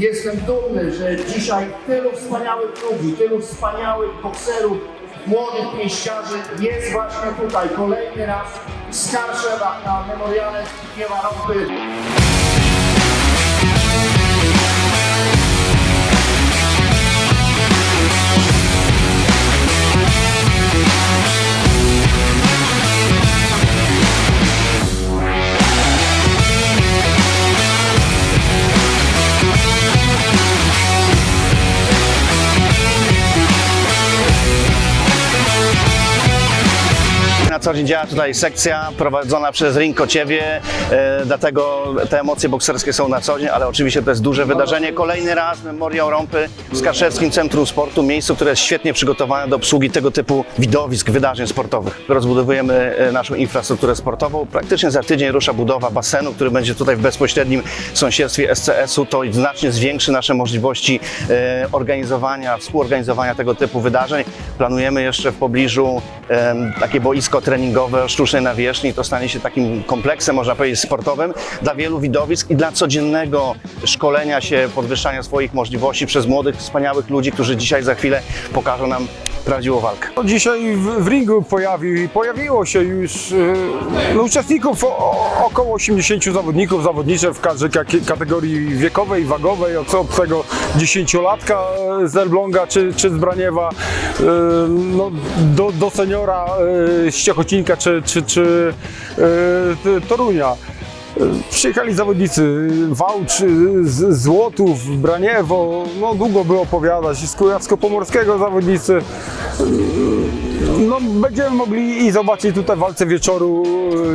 Jestem dumny, że dzisiaj tylu wspaniałych ludzi, tylu wspaniałych bokserów, młodych pięściarzy jest właśnie tutaj kolejny raz w Skarszewach na memoriale Zbigniewa Rąpy. Co dzień działa tutaj sekcja prowadzona przez Ring Kociewie, e, dlatego te emocje bokserskie są na co dzień, ale oczywiście to jest duże wydarzenie. Kolejny raz Memoriał Rąpy w Skarszewskim Centrum Sportu, miejscu, które jest świetnie przygotowane do obsługi tego typu widowisk, wydarzeń sportowych. Rozbudowujemy e, naszą infrastrukturę sportową. Praktycznie za tydzień rusza budowa basenu, który będzie tutaj w bezpośrednim sąsiedztwie SCS-u. To znacznie zwiększy nasze możliwości e, organizowania, współorganizowania tego typu wydarzeń. Planujemy jeszcze w pobliżu takie boisko treningowe o sztucznej nawierzchni. To stanie się takim kompleksem, można powiedzieć, sportowym dla wielu widowisk i dla codziennego szkolenia się, podwyższania swoich możliwości przez młodych, wspaniałych ludzi, którzy dzisiaj za chwilę pokażą nam prawdziwą walkę. No, Dzisiaj w, w ringu pojawi, pojawiło się już e, no, uczestników o, około 80 zawodników, zawodnicze w każdej kategorii wiekowej, wagowej, od, od tego 10-latka z Elbląga czy, czy z Braniewa e, no, do, do seniora e, z Ciechocinka czy, czy, czy e, Torunia. E, Przyjechali zawodnicy Wałcz, Złotów, Braniewo, no długo by opowiadać, z Kujawsko-Pomorskiego zawodnicy. No, będziemy mogli i zobaczyć tutaj w walce wieczoru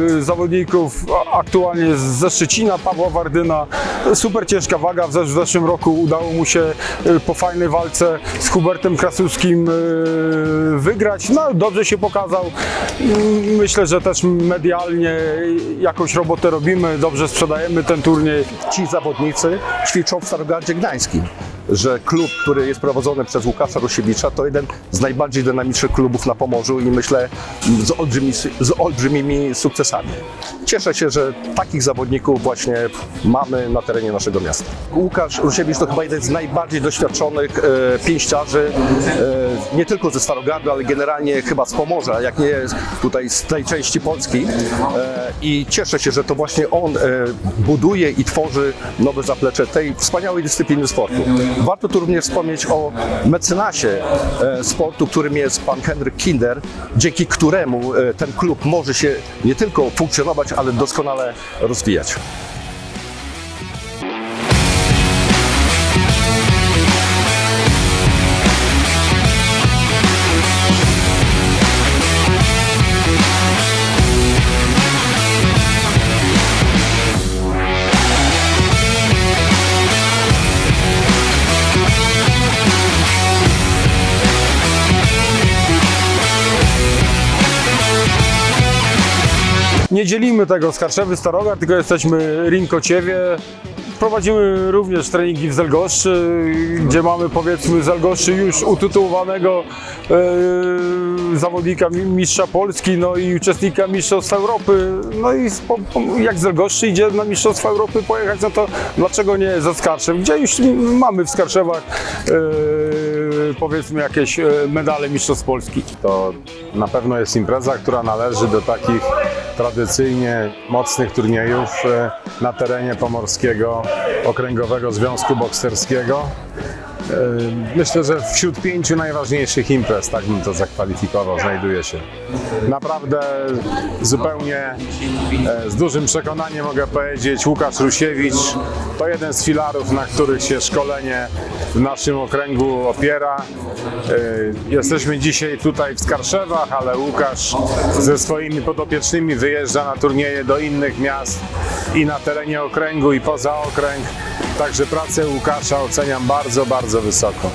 y, zawodników aktualnie ze Szczecina, Pawła Wardyna. Super ciężka waga, w zesz- w zeszłym roku udało mu się y, po fajnej walce z Hubertem Krasuszkim y, wygrać. No, dobrze się pokazał. Mm, Myślę, że też medialnie jakąś robotę robimy, dobrze sprzedajemy ten turniej. ci zawodnicy ćwiczą w Starogardzie Gdańskim. Że klub, który jest prowadzony przez Łukasza Rusiewicza, to jeden z najbardziej dynamicznych klubów na Pomorzu i myślę z, olbrzymi, z olbrzymimi sukcesami. Cieszę się, że takich zawodników właśnie mamy na terenie naszego miasta. Łukasz Rusiewicz to chyba jeden z najbardziej doświadczonych e, pięściarzy, e, nie tylko ze Starogardu, ale generalnie chyba z Pomorza, jak nie tutaj z tej części Polski. E, I cieszę się, że to właśnie on e, buduje i tworzy nowe zaplecze tej wspaniałej dyscypliny sportu. Warto tu również wspomnieć o mecenasie e, sportu, którym jest pan Henryk Kinder, dzięki któremu e, ten klub może się nie tylko funkcjonować, ale doskonale rozwijać. Nie dzielimy tego z Karszewy, Starogard, tylko jesteśmy ring Kociewie. Prowadzimy również treningi w Zelgoszczy, gdzie mamy powiedzmy Zelgoszczy już utytułowanego e, zawodnika mi- mistrza Polski, no i uczestnika Mistrzostw Europy. No i spo, po- jak Zelgoszczy idzie na Mistrzostwa Europy pojechać, no to dlaczego nie ze Skarszew, gdzie już mamy w Skarszewach e, powiedzmy jakieś e, medale Mistrzostw Polski. to na pewno jest impreza, która należy do takich tradycyjnie mocnych turniejów e, na terenie Pomorskiego Okręgowego Związku Bokserskiego. Myślę, że wśród pięciu najważniejszych imprez, tak bym to zakwalifikował, znajduje się. Naprawdę zupełnie e, z dużym przekonaniem mogę powiedzieć, Łukasz Rusiewicz to jeden z filarów, na których się szkolenie w naszym okręgu opiera. E, Jesteśmy dzisiaj tutaj w Skarszewach, ale Łukasz ze swoimi podopiecznymi wyjeżdża na turnieje do innych miast i na terenie okręgu i poza okręg. Także pracę Łukasza oceniam bardzo, bardzo wysoko.